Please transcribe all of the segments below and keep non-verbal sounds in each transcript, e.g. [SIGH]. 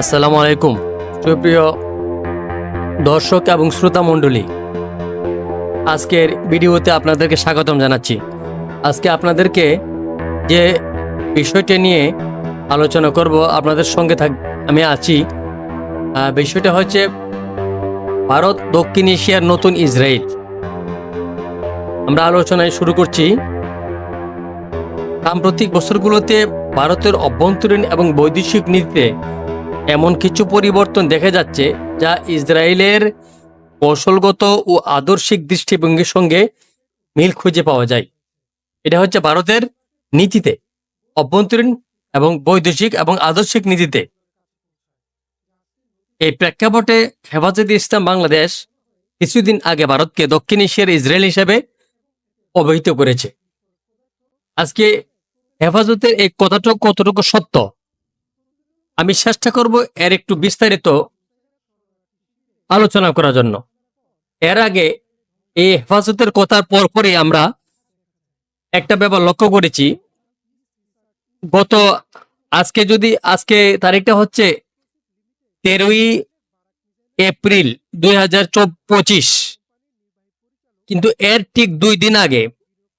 আসসালামু আলাইকুম। সুপ্রিয় দর্শক এবং শ্রোতা মণ্ডলী, আজকের ভিডিওতে আপনাদেরকে স্বাগতম জানাচ্ছি। আজকে আপনাদেরকে যে বিষয়টা নিয়ে আলোচনা করব, আপনাদের সঙ্গে থাক, আমি আছি। বিষয়টা হচ্ছে ভারত, দক্ষিণ এশিয়ার নতুন ইসরায়েল। আমরা আলোচনায় শুরু করছি। সাম্প্রতিক বছরগুলোতে ভারতের অভ্যন্তরীণ এবং বৈদেশিক নীতিতে এমন কিছু পরিবর্তন দেখা যাচ্ছে যা ইসরায়েলের কৌশলগত ও আদর্শিক দৃষ্টিভঙ্গির সঙ্গে মিল খুঁজে পাওয়া যায়। এটা হচ্ছে ভারতের নীতিতে, অভ্যন্তরীণ এবং বৈদেশিক এবং আদর্শিক নীতিতে। এই প্রেক্ষাপটে হেফাজতে ইসলাম বাংলাদেশ কিছুদিন আগে ভারতকে দক্ষিণ এশিয়ার ইসরায়েল হিসেবে অবহিত করেছে। আজকে হেফাজতের এই কথাটা কতটুকু সত্য? আমি চেষ্টা করব এর একটু বিস্তারিত আলোচনা করার জন্য। এর আগে এই হেফাজতের কথার পরপরই আমরা একটা ব্যাপার লক্ষ্য করেছি। গত আজকে যদি, আজকে তারিখটা হচ্ছে তেরোই এপ্রিল দুই হাজার পঁচিশ কিন্তু এর ঠিক দুই দিন আগে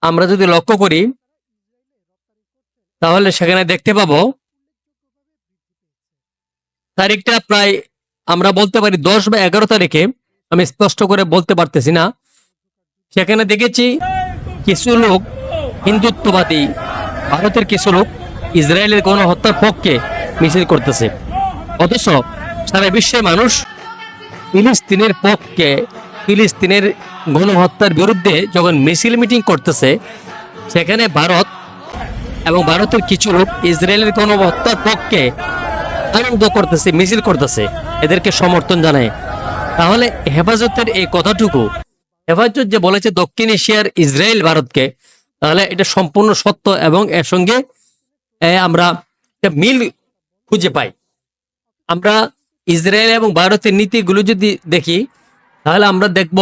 আমরা যদি লক্ষ্য করি, তাহলে সেখানে দেখতে পাবো তারিখটা প্রায় আমরা বলতে পারি দশ বা এগারো তারিখে, আমি স্পষ্ট করে বলতে পারতেছি না। সেখানে দেখেছি কিছু লোক হিন্দুত্ববাদী, ভারতের কিছু লোক ইসরায়েলের গণহত্যার পক্ষে মিছিল করতেছে। অথচ সারা বিশ্বের মানুষ ফিলিস্তিনের পক্ষে, ফিলিস্তিনের গণহত্যার বিরুদ্ধে যখন মিছিল মিটিং করতেছে, সেখানে ভারত এবং ভারতের কিছু লোক ইসরায়েলের গণহত্যার পক্ষে আনন্দ করতেছে, মিছিল করতেছে, এদেরকে সমর্থন জানায়। তাহলে হেফাজতের এই কথাটুকু, হেফাজত যে বলেছে দক্ষিণ এশিয়ার ইসরায়েল ভারতকে, তাহলে এটা সম্পূর্ণ সত্য এবং এর সঙ্গে আমরা মিল খুঁজে পাই। আমরা ইসরায়েল এবং ভারতের নীতিগুলো যদি দেখি, তাহলে আমরা দেখব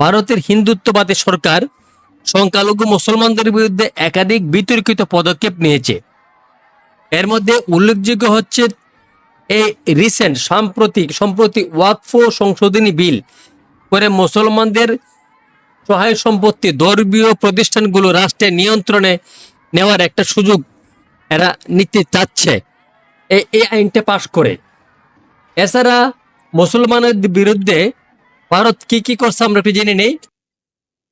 ভারতের হিন্দুত্ববাদী সরকার সংখ্যালঘু মুসলমানদের বিরুদ্ধে একাধিক বিতর্কিত পদক্ষেপ নিয়েছে। এর মধ্যে উল্লেখযোগ্য হচ্ছে এই রিসেন্ট সাম্প্রতিক, সম্প্রতি ওয়াকফ সংশোধনী বিল করে মুসলমানদের সহায় সম্পত্তি ধর্মীয় প্রতিষ্ঠানগুলো রাষ্ট্রের নিয়ন্ত্রণে নেওয়ার একটা সুযোগ এরা নিতে চাচ্ছে। এই আইনটা পাশ করে। এছাড়া মুসলমানের বিরুদ্ধে ভারত কি কি করছে আমরা একটু জেনে নেই।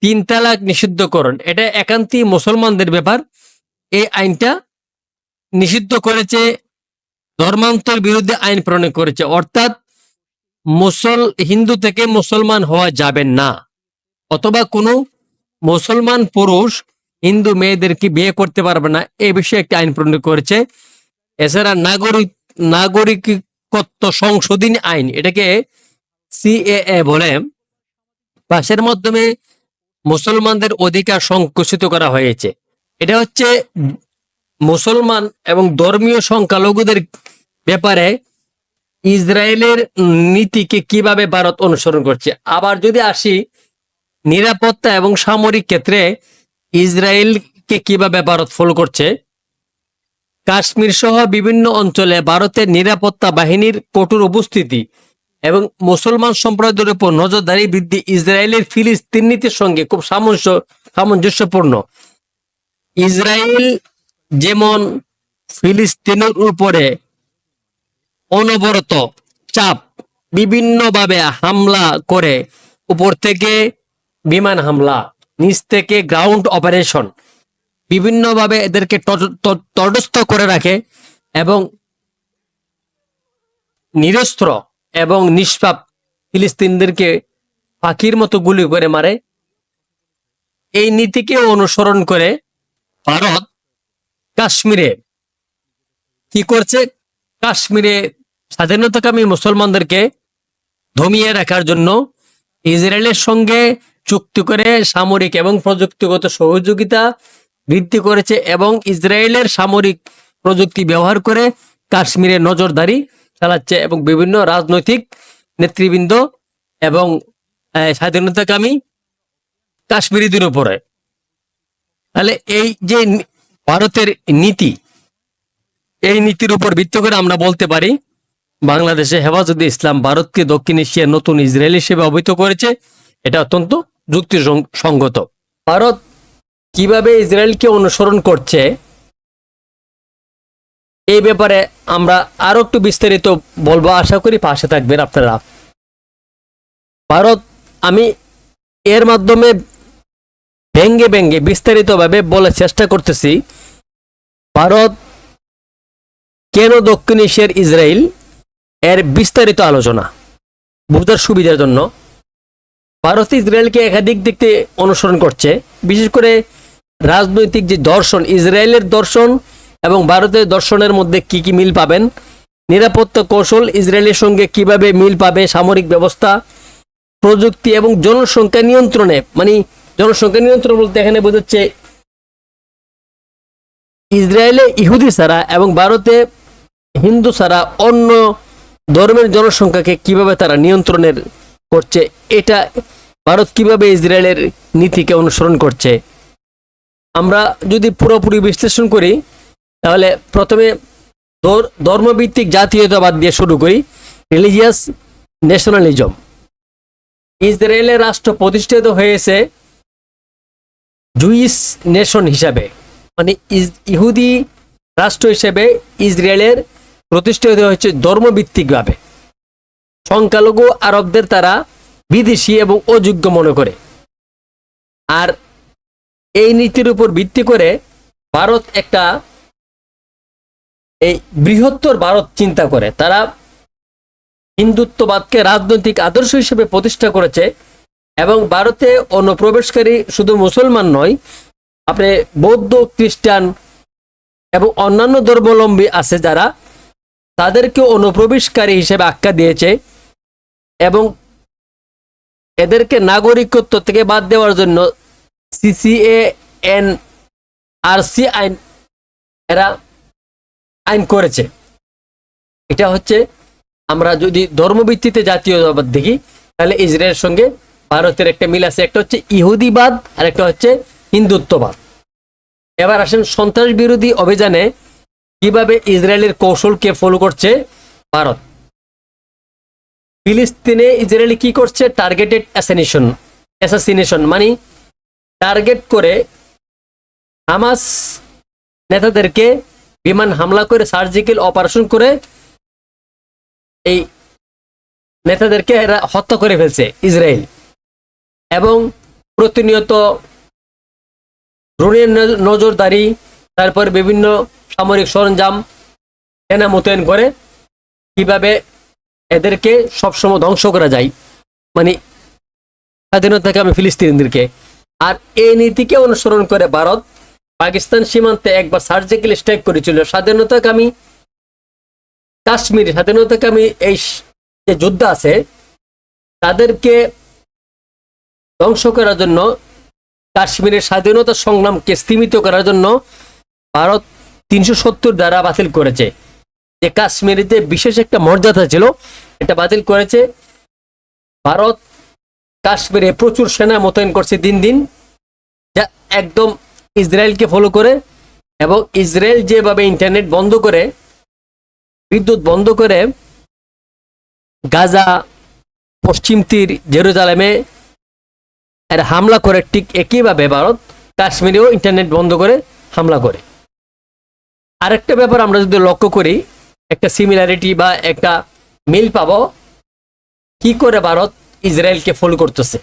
তিন তালাক নিষিদ্ধকরণ, এটা একান্তই মুসলমানদের ব্যাপার। এই আইনটা নিষিদ্ধ করেছে, ধর্মান্তর বিরুদ্ধে আইন প্রণয়ন করেছে। অর্থাৎ মুসল, হিন্দু থেকে মুসলমান হওয়া যাবে না। অথবা কোনো মুসলমান পুরুষ, হিন্দু মেয়েদেরকে বিয়ে করতে পারবে না, এ বিষয়ে একটি আইন প্রণয়ন করেছে। এছাড়া নাগরিক, নাগরিকত্ব সংশোধনী আইন, এটাকে সিএএ বলে। পাশের মাধ্যমে মুসলমানদের অধিকার সংকুচিত করা হয়েছে। এটা হচ্ছে মুসলমান এবং ধর্মীয় সংখ্যালঘুদের ব্যাপারে ইসরায়েলের নীতিকে কীভাবে ভারত অনুসরণ করছে? আবার যদি আসি, নিরাপত্তা এবং সামরিক ক্ষেত্রে ইসরায়েলকে কীভাবে ভারত ফলো করছে? কাশ্মীর সহ বিভিন্ন অঞ্চলে ভারতের নিরাপত্তা বাহিনীর কঠোর উপস্থিতি এবং মুসলমান সম্প্রদায়ের উপর নজরদারি বৃদ্ধি ইসরায়েলের ফিলিস্তিন নীতির সঙ্গে খুব সামঞ্জস্য সামঞ্জস্যপূর্ণ। ইসরায়েল যেমন ফিলিস্তিনের উপরে অনবরত চাপ, বিভিন্নভাবে হামলা করে উপর থেকে বিমান হামলা, নিচ থেকে গ্রাউন্ড অপারেশন বিভিন্নভাবে এদেরকে তট- তট- তটস্থ করে রাখে এবং নিরস্ত্র এবং নিষ্পাপ ফিলিস্তিনদেরকে পাখির মতো গুলি করে মারে। এই নীতিকে অনুসরণ করে ভারত কাশ্মীরে। কি করছে? কাশ্মীরে স্বাধীনতাকামী মুসলমানদেরকে ধমিয়ে রাখার জন্য ইসরায়েলের সঙ্গে চুক্তি করে সামরিক এবং প্রযুক্তিগত সহযোগিতা বৃদ্ধি করেছে এবং ইসরায়েলের সামরিক প্রযুক্তি ব্যবহার করে কাশ্মীরে নজরদারি চালাচ্ছে এবং বিভিন্ন রাজনৈতিক নেতৃবৃন্দ এবং স্বাধীনতাকামী কাশ্মীরিদের উপরে। তাহলে এই যে ভারতের নীতি। এই নীতির উপর ভিত্তি করে আমরা বলতে পারি, বাংলাদেশে হেফাজতে ইসলাম ভারতকে দক্ষিণ এশিয়ার নতুন ইসরায়েল হিসেবে অবহিত করেছে। এটা অত্যন্ত যুক্তিসঙ্গত ভারত কীভাবে ইসরায়েলকে অনুসরণ করছে, এই ব্যাপারে আমরা আরও একটু বিস্তারিত বলব। আশা করি পাশে থাকবেন আপনারা। ভারত, আমি এর মাধ্যমে ব্যঙ্গে ব্যঙ্গে বিস্তারিতভাবে বলার চেষ্টা করতেছি। ভারত কেন দক্ষিণ এশিয়ার ইসরায়েল এর বিস্তারিত আলোচনা, বোঝার সুবিধার জন্য? ভারত ইসরায়েলকে একাধিক দিক থেকে অনুসরণ করছে, বিশেষ করে রাজনৈতিক যে দর্শন, ইসরায়েলের দর্শন এবং ভারতের দর্শনের মধ্যে কি কি মিল পাবেন? নিরাপত্তা কৌশল, ইসরায়েলের সঙ্গে কীভাবে মিল পাবে, সামরিক ব্যবস্থা, প্রযুক্তি এবং জনসংখ্যা নিয়ন্ত্রণে মানে জনসংখ্যা নিয়ন্ত্রণ বলতে এখানে বোঝাচ্ছে ইসরায়েলে ইহুদি ছাড়া এবং ভারতে হিন্দু ছাড়া অন্য ধর্মের জনসংখ্যাকে কীভাবে তারা নিয়ন্ত্রণের করছে, এটা ভারত কীভাবে ইসরায়েলের নীতিকে অনুসরণ করছে? আমরা যদি পুরোপুরি বিশ্লেষণ করি, তাহলে প্রথমে ধর- ধর্মভিত্তিক জাতীয়তাবাদ দিয়ে শুরু করি, রিলিজিয়াস ন্যাশনালিজম। ইসরায়েলের রাষ্ট্র প্রতিষ্ঠিত হয়েছে জুইস নেশন হিসাবে। মানে ইহুদি রাষ্ট্র হিসেবে ইসরায়েলের প্রতিষ্ঠিত হয়েছে ধর্মভিত্তিকভাবে সংখ্যালঘু আরবদের তারা বিদেশি এবং অযোগ্য মনে করে। আর এই নীতির উপর ভিত্তি করে ভারত একটা এই বৃহত্তর ভারত চিন্তা করে। তারা হিন্দুত্ববাদকে রাজনৈতিক আদর্শ হিসেবে প্রতিষ্ঠা করেছে এবং ভারতে অনুপ্রবেশকারী শুধু মুসলমান নয় আপনি বৌদ্ধ, খ্রিস্টান এবং অন্যান্য ধর্মাবলম্বী আছে যারা তাদেরকে অনুপ্রবেশকারী হিসেবে আখ্যা দিয়েছে এবং এদেরকে নাগরিকত্ব থেকে বাদ দেওয়ার জন্য সিসিএ এন আর সি আইন এরা আইন করেছে। এটা হচ্ছে আমরা যদি ধর্মভিত্তিতে জাতীয়তাবাদ দেখি, তাহলে ইসরায়েলের সঙ্গে ভারতের একটা মিল আছে। একটা হচ্ছে ইহুদিবাদ আর একটা হচ্ছে হিন্দুত্ববাদ। এবার আসেন সন্ত্রাস বিরোধী অভিযানে কীভাবে ইসরায়েলের কৌশলকে ফলো করছে ভারত। ফিলিস্তিনে ইসরায়েল কি করছে? টার্গেটেড অ্যাসানিশন অ্যাসাসিনেশন মানে টার্গেট করে হামাস নেতাদেরকে বিমান হামলা করে সার্জিক্যাল অপারেশন করে এই নেতাদেরকে এরা হত্যা করে ফেলছে ইসরায়েল। এবং প্রতিনিয়ত ড্রোনের নজরদারি, তারপর বিভিন্ন সামরিক সরঞ্জাম সেনা মোতায়েন করে কীভাবে এদেরকে সবসময় ধ্বংস করা যায়। মানে স্বাধীনতাকে আমি ফিলিস্তিনিদেরকে। আর এই নীতিকে অনুসরণ করে ভারত পাকিস্তান সীমান্তে একবার সার্জিক্যাল স্ট্রাইক করেছিল। স্বাধীনতাকামী কাশ্মীর স্বাধীনতাকামী এই যে যোদ্ধা আছে, তাদেরকে ধ্বংস করার জন্য কাশ্মীরের স্বাধীনতা সংগ্রামকে স্তীমিত করার জন্য ভারত তিনশো সত্তর দ্বারা বাতিল করেছে। যে কাশ্মীরে বিশেষ একটা মর্যাদা ছিল, এটা বাতিল করেছে। ভারত কাশ্মীরে প্রচুর সেনা মোতায়েন করছে দিন দিন, যা একদম ইসরায়েলকে ফলো করে এবং ইসরায়েল যেভাবে ইন্টারনেট বন্ধ করে, বিদ্যুৎ বন্ধ করে, গাজা, পশ্চিম তীর, জেরুজালেমে এর হামলা করে ঠিক একইভাবে ভারত, কাশ্মীরেও ইন্টারনেট বন্ধ করে হামলা করে। আরেকটা ব্যাপার আমরা যদি লক্ষ্য করি, একটা সিমিলারিটি বা একটা মিল পাবো, কি করে ভারত ইসরায়েলকে ফলো করতেছে?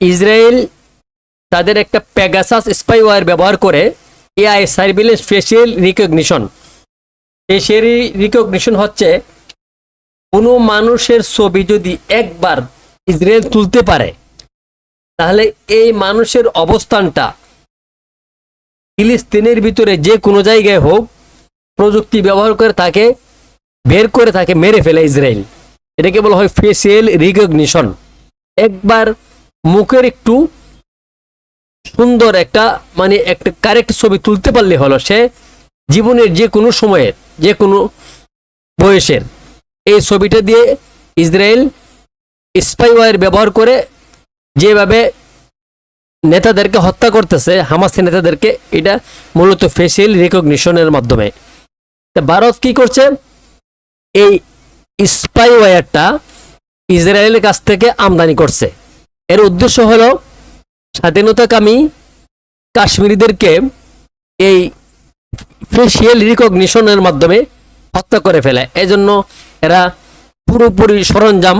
ইসরায়েল তাদের একটা প্যাগাসাস স্পাইওয়ার ব্যবহার করে AI surveillance facial recognition facial recognition হচ্ছে কোনো মানুষের ছবি যদি একবার ইসরায়েল তুলতে পারে। তাহলে এই মানুষের অবস্থানটা ফিলিস্তিনের ভিতরে যে কোনো জায়গায় হোক, প্রযুক্তি ব্যবহার করে তাকে বের করে তাকে মেরে ফেলে ইসরায়েল। এটাকে বলা হয় ফেসিয়াল রিকগনিশন একবার মুখের একটু সুন্দর একটা মানে একটা কারেক্ট ছবি তুলতে পারলে হলো সে জীবনের যে কোনো সময়ের, যে কোনো বয়সের। এই ছবিটা দিয়ে ইসরায়েল স্পাইওয়ার ব্যবহার করে যেভাবে নেতাদেরকে হত্যা করতেছে, হামাসের নেতাদেরকে, এটা মূলত ফেসিয়াল রিকগনিশনের মাধ্যমে। তা ভারত কি করছে? এই স্পাইওয়্যারটা ইসরায়েলের কাছ থেকে আমদানি করছে। এর উদ্দেশ্য হলো স্বাধীনতাকামী কাশ্মীরিদেরকে এই ফেসিয়াল রিকগনিশনের মাধ্যমে হত্যা করে ফেলে। এজন্য এরা পুরোপুরি সরঞ্জাম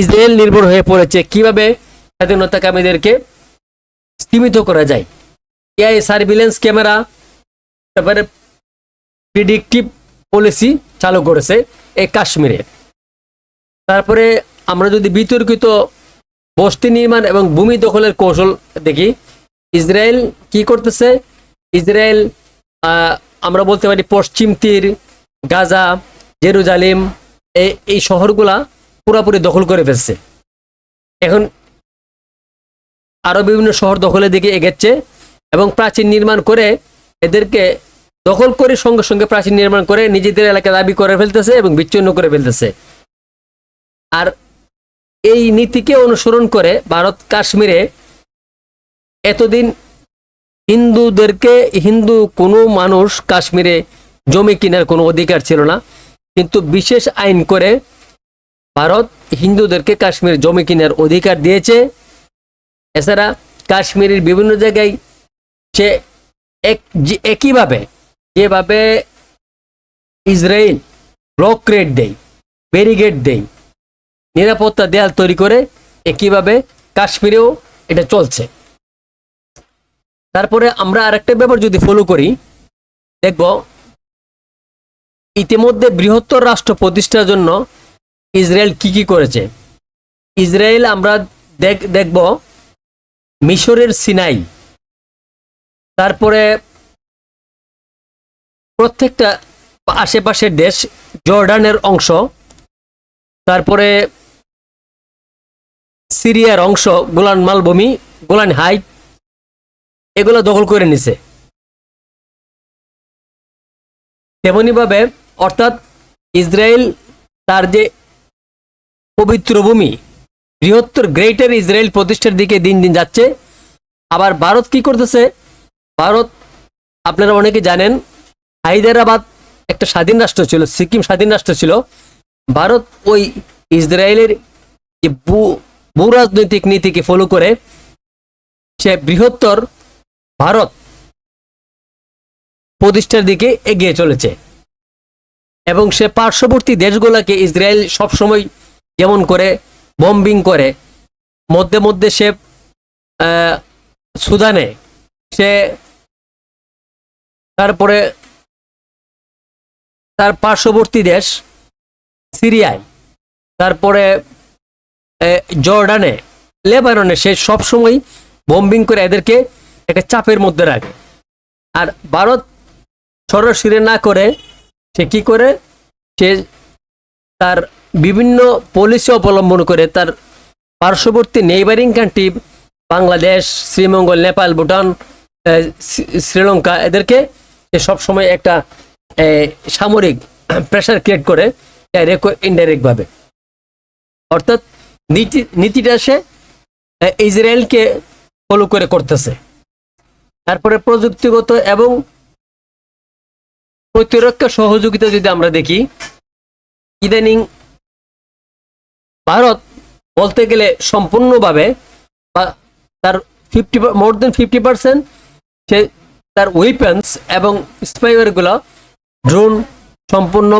ইসরায়েল নির্ভর হয়ে পড়েছে। কীভাবে? স্বাধীনতাকামীদেরকে সীমিত করা যায়। এআই সার্ভিলেন্স ক্যামেরা, তারপরে প্রিডিকটিভ পলিসি চালু করেছে এই কাশ্মীরে। তারপরে আমরা যদি বিতর্কিত বস্তি নির্মাণ এবং ভূমি দখলের কৌশল দেখি, ইসরায়েল কি করতেছে? ইসরায়েল আমরা বলতে পারি পশ্চিম তীর, গাজা, জেরুজালিম এই এই শহরগুলা পুরোপুরি দখল করে ফেলছে। এখন আরও বিভিন্ন শহর দখলের দিকে এগেচ্ছে এবং প্রাচীন নির্মাণ করে এদেরকে দখল করে সঙ্গে সঙ্গে প্রাচীন নির্মাণ করে নিজেদের এলাকা দাবি করে ফেলতেছে এবং বিচ্ছিন্ন করে ফেলতেছে। আর এই নীতিকে অনুসরণ করে ভারত কাশ্মীরে এতদিন হিন্দুদেরকে, হিন্দু কোনো মানুষ কাশ্মীরে জমি কেনার কোনো অধিকার ছিল না। কিন্তু বিশেষ আইন করে ভারত হিন্দুদেরকে কাশ্মীর জমি কেনার অধিকার দিয়েছে। এছাড়া কাশ্মীরের বিভিন্ন জায়গায় সে এক একইভাবে যেভাবে ইসরায়েল ব্লক রেট দেয় ব্যারিগেড দেয়, নিরাপত্তা দেয়াল তৈরি করে একইভাবে কাশ্মীরেও এটা চলছে। তারপরে আমরা আরেকটা ব্যাপার যদি ফলো করি, দেখব ইতিমধ্যে বৃহত্তর রাষ্ট্র প্রতিষ্ঠার জন্য ইসরায়েল কি কি করেছে? ইসরায়েল আমরা দেখ, দেখব মিশরের সিনাই। তারপরে প্রত্যেকটা আশেপাশের দেশ জর্ডানের অংশ। তারপরে সিরিয়ার অংশ, গোলান মালভূমি, গোলান হাইট, এগুলো দখল করে নিছে। তেমনিভাবে অর্থাৎ ইসরায়েল তার যে পবিত্র ভূমি। বৃহত্তর গ্রেটার ইসরায়েল প্রতিষ্ঠার দিকে দিন দিন যাচ্ছে। আবার ভারত কি করতেছে? ভারত, আপনারা অনেকে জানেন, হায়দ্রাবাদ একটা স্বাধীন রাষ্ট্র ছিল, সিকিম স্বাধীন রাষ্ট্র ছিল। ভারত ওই ইসরায়েলের যে ভূ- রাজনৈতিক নীতিকে ফলো করে, সে বৃহত্তর ভারত প্রতিষ্ঠার দিকে এগিয়ে চলেছে। এবং সে পার্শ্ববর্তী দেশগুলোকে ইসরায়েল সবসময় যেমন করে বম্বিং করে, মধ্যে মধ্যে সে সুদানে সে তারপরে তার পার্শ্ববর্তী দেশ সিরিয়ায়, তারপরে জর্ডানে, লেবাননে সে সবসময় বম্বিং করে এদেরকে একটা চাপের মধ্যে রাখে। আর ভারত সরাসরি না করে সে কি করে? সে তার বিভিন্ন পলিসি অবলম্বন করে তার পার্শ্ববর্তী নেইবারিং কান্ট্রি বাংলাদেশ, শ্রীমঙ্গল, নেপাল, ভুটান শ্রীলঙ্কা, এদেরকে সবসময় একটা সামরিক [CLEARS THROAT] প্রেশার ক্রিয়েট করে ডাইরেক্ট ইনডাইরেক্ট ভাবে। অর্থাৎ নীতি, নীতিটা সে ইসরায়েলকে ফলো করে করতেছে। তারপরে প্রযুক্তিগত এবং প্রতিরক্ষা সহযোগিতা যদি আমরা দেখি, ইদানিং ভারত বলতে গেলে সম্পূর্ণভাবে বা তার fifty more than fifty percent সে তার ওয়েপন্স এবং স্পাইওয়ারগুলো ড্রোন সম্পূর্ণ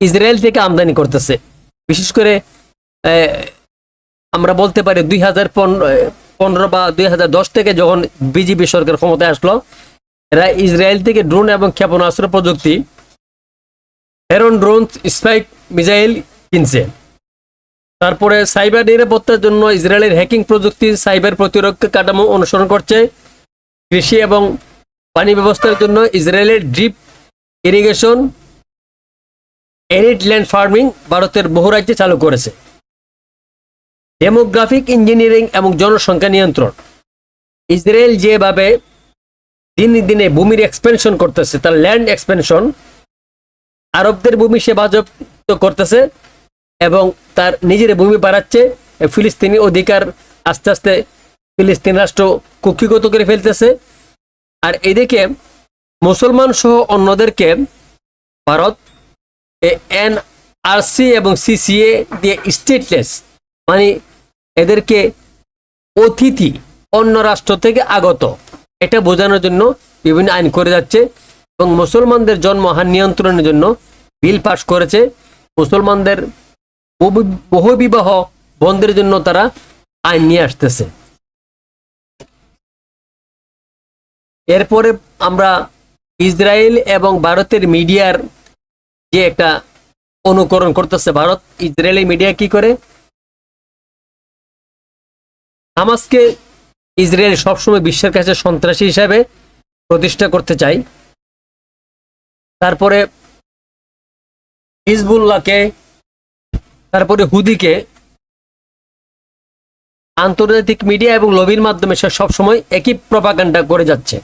ইসরায়েল থেকে আমদানি করতেছে। বিশেষ করে আমরা বলতে পারি দুই হাজার পনেরো বা দুই হাজার দশ থেকে যখন বিজেপি সরকার ক্ষমতায় আসলো, এরা ইসরায়েল থেকে ড্রোন এবং ক্ষেপণাস্ত্র প্রযুক্তি হেরন ড্রোন স্পাইক মিজাইল কিনছে। তারপরে সাইবার নিরাপত্তার জন্য ইসরায়েলের হ্যাকিং প্রযুক্তি, সাইবার প্রতিরক্ষা কাঠামো অনুসরণ করছে। কৃষি এবং পানি ব্যবস্থার জন্য ইসরায়েলের drip irrigation, arid land farming ভারতের বহু রাজ্যে চালু করেছে। ডেমোগ্রাফিক ইঞ্জিনিয়ারিং এবং জনসংখ্যা নিয়ন্ত্রণ। ইসরায়েল যেভাবে দিনে দিনে ভূমির এক্সপেনশন করতেছে, তার ল্যান্ড এক্সপেনশন আরবদের ভূমি সে বাজপ্ত করতেছে এবং তার নিজের ভূমি বাড়াচ্ছে। ফিলিস্তিনি অধিকার আস্তে আস্তে ফিলিস্তিন রাষ্ট্র কুক্ষিগত করে ফেলতেছে। আর এদিকে মুসলমান সহ অন্যদেরকে ভারত এন আরসি এবং সিসিএ দিয়ে স্টেটলেস মানে এদেরকে অতিথি অন্য রাষ্ট্র থেকে আগত। এটা বোঝানোর জন্য বিভিন্ন আইন করে যাচ্ছে এবং মুসলমানদের জন্মহার নিয়ন্ত্রণের জন্য বিল পাশ করেছে। মুসলমানদের বহুবিবাহ বন্ধের জন্য তারা আইন নিয়ে আসতেছে। এরপরে আমরা ইসরায়েল এবং ভারতের মিডিয়ার যে একটা অনুকরণ করতেছে, ভারত ইসরায়েলি মিডিয়া কি করে? হামাসকে ইসরায়েল সবসময় বিশ্বের কাছে সন্ত্রাসী হিসাবে প্রতিষ্ঠা করতে চাই তারপরে হিজবুল্লাহকে তারপরে হুদিকে আন্তর্জাতিক মিডিয়া এবং লবির মাধ্যমে সে সবসময় একই প্রপাগান্ডা করে যাচ্ছে।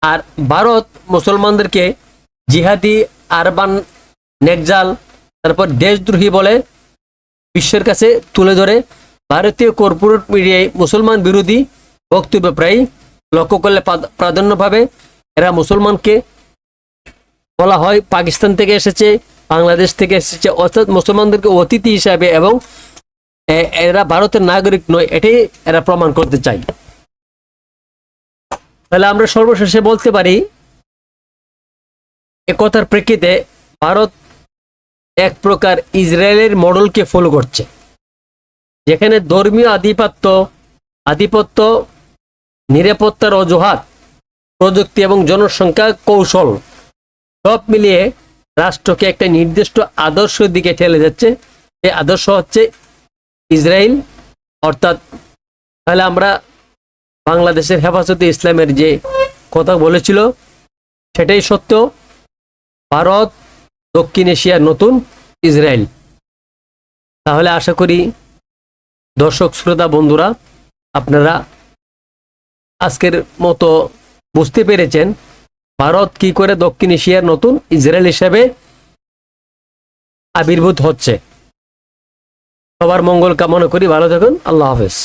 আর ভারত মুসলমানদেরকে জিহাদি, আরবান, নেকজাল, তারপর দেশদ্রোহী বলে বিশ্বের কাছে তুলে ধরে। ভারতীয় কর্পোরেট মিডিয়ায় মুসলমান বিরোধী বক্তব্য প্রায় লক্ষ্য করলে প্রাদ- প্রাধান্যভাবে এরা মুসলমানকে বলা হয় পাকিস্তান থেকে এসেছে। বাংলাদেশ থেকে এসেছে অর্থাৎ মুসলমানদেরকে অতিথি হিসাবে এবং এরা ভারতের নাগরিক নয়, এটাই এরা প্রমাণ করতে চায়। তাহলে আমরা সর্বশেষে বলতে পারি, এ কথার প্রেক্ষিতে ভারত এক প্রকার ইসরায়েলের মডেলকে ফলো করছে। যেখানে ধর্মীয় আধিপত্য আধিপত্য, নিরাপত্তার অজুহাত, প্রযুক্তি এবং জনসংখ্যা কৌশল সব মিলিয়ে রাষ্ট্রকে একটা নির্দিষ্ট আদর্শ দিকে ঠেলে যাচ্ছে। এই আদর্শ হচ্ছে ইসরায়েল অর্থাৎ তাহলে আমরা বাংলাদেশের হেফাজতে ইসলামের যে কথা বলেছিল, সেটাই সত্য। ভারত, দক্ষিণ এশিয়ার নতুন ইসরায়েল তাহলে আশা করি দর্শক, শ্রোতা, বন্ধুরা, আপনারা আজকের মতো বুঝতে পেরেছেন। ভারত কি করে দক্ষিণ এশিয়ার নতুন ইসরায়েল হিসেবে আবির্ভূত হচ্ছে? সবার মঙ্গল কামনা করি, ভালো থাকুন, আল্লাহ হাফেজ।